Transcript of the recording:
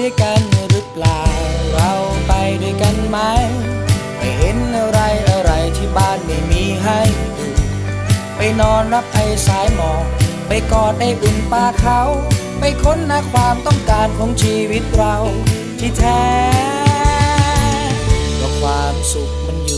ด้วยกันหรือเปล่า เราไปด้วยกันไหม ไม่เห็นอะไรอะไรที่บ้านไม่มีให้ดูไปนอนรับไอ้สายหมอกไปกอดไอ้อุ่นป่าเขา ไปค้นหาความต้องการของชีวิตเราที่แท้เพราะความสุขมันอยู่